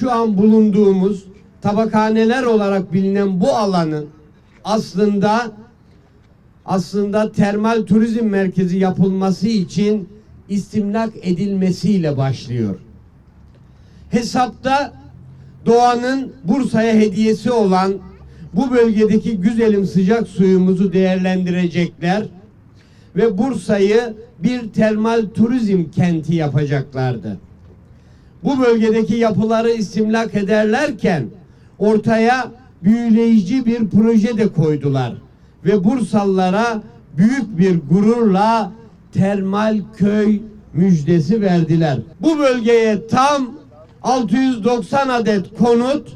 şu an bulunduğumuz tabakhaneler olarak bilinen bu alanın aslında aslında termal turizm merkezi yapılması için istimlak edilmesiyle başlıyor. Hesapta doğanın Bursa'ya hediyesi olan bu bölgedeki güzelim sıcak suyumuzu değerlendirecekler ve Bursa'yı bir termal turizm kenti yapacaklardı. Bu bölgedeki yapıları istimlak ederlerken ortaya büyüleyici bir proje de koydular ve Bursalılara büyük bir gururla termal köy müjdesi verdiler. Bu bölgeye tam 690 adet konut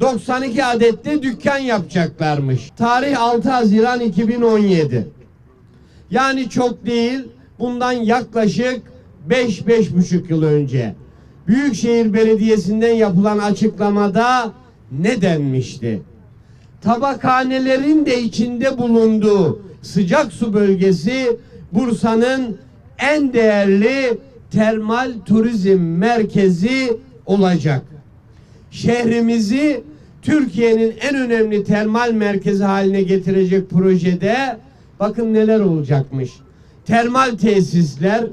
92 adet de dükkan yapacaklarmış. Tarih 6 Haziran 2017. Yani çok değil bundan yaklaşık 5-5,5 yıl önce Büyükşehir Belediyesi'nden yapılan açıklamada ne denmişti? Tabakhanelerin de içinde bulunduğu sıcak su bölgesi Bursa'nın en değerli termal turizm merkezi olacak. Şehrimizi Türkiye'nin en önemli termal merkezi haline getirecek projede bakın neler olacakmış. Termal tesisler,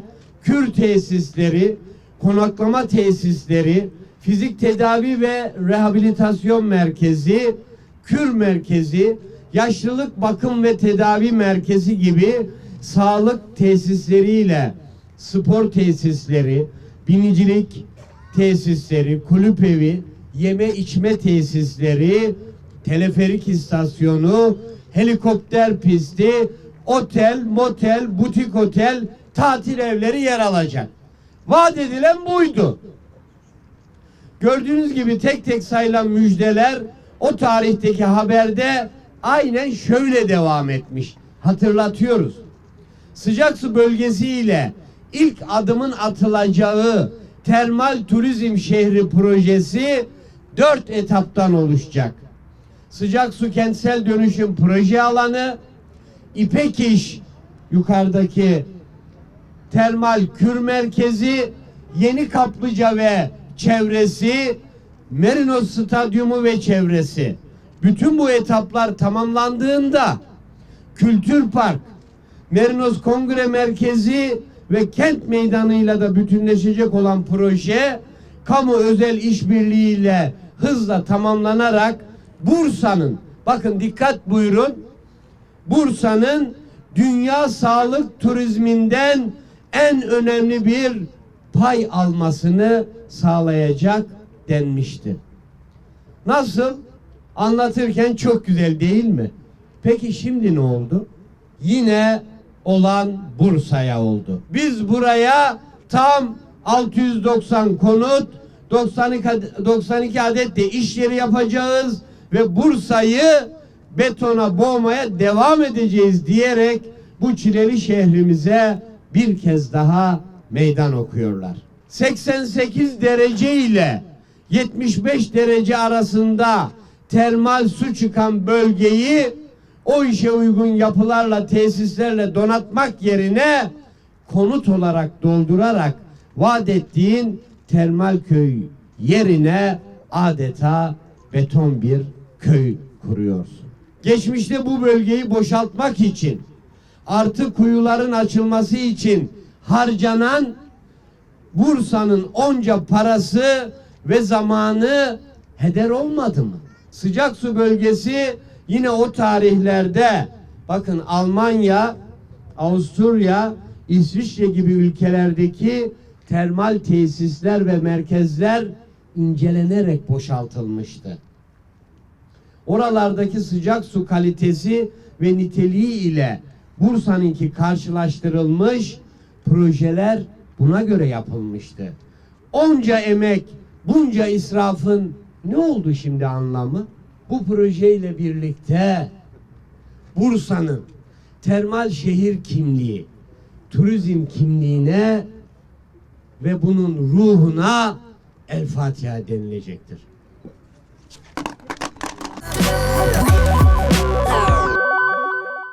kür tesisleri, konaklama tesisleri, fizik tedavi ve rehabilitasyon merkezi, kür merkezi, yaşlılık bakım ve tedavi merkezi gibi sağlık tesisleriyle spor tesisleri, binicilik tesisleri, kulüp evi, yeme içme tesisleri, teleferik istasyonu, helikopter pisti, otel, motel, butik otel, tatil evleri yer alacak. Vaat edilen buydu. Gördüğünüz gibi tek tek sayılan müjdeler o tarihteki haberde aynen şöyle devam etmiş. Hatırlatıyoruz. Sıcak su bölgesiyle ilk adımın atılacağı termal turizm şehri projesi dört etaptan oluşacak. Sıcak su kentsel dönüşüm proje alanı, İpek İş yukarıdaki termal kür merkezi, Yeni Kaplıca ve çevresi, Merinos Stadyumu ve çevresi. Bütün bu etaplar tamamlandığında Kültür Park, Merinos Kongre Merkezi ve kent meydanıyla da bütünleşecek olan proje kamu özel işbirliğiyle hızla tamamlanarak Bursa'nın bakın dikkat buyurun Bursa'nın dünya sağlık turizminden en önemli bir pay almasını sağlayacak denmişti. Nasıl? Anlatırken çok güzel değil mi? Peki şimdi ne oldu? Yine olan Bursa'ya oldu. Biz buraya tam 690 konut, 92, 92 adet de iş yeri yapacağız ve Bursa'yı betona boğmaya devam edeceğiz diyerek bu çileli şehrimize bir kez daha meydan okuyorlar. 88 derece ile 75 derece arasında termal su çıkan bölgeyi o işe uygun yapılarla, tesislerle donatmak yerine konut olarak doldurarak vaat ettiğin termal köy yerine adeta beton bir köy kuruyorsun. Geçmişte bu bölgeyi boşaltmak için artı kuyuların açılması için harcanan Bursa'nın onca parası ve zamanı heder olmadı mı? Sıcak su bölgesi yine o tarihlerde bakın Almanya, Avusturya, İsviçre gibi ülkelerdeki termal tesisler ve merkezler incelenerek boşaltılmıştı. Oralardaki sıcak su kalitesi ve niteliği ile Bursa'nınki karşılaştırılmış projeler buna göre yapılmıştı. Onca emek, bunca israfın ne oldu şimdi anlamı? Bu projeyle birlikte Bursa'nın termal şehir kimliği, turizm kimliğine ve bunun ruhuna El Fatiha denilecektir.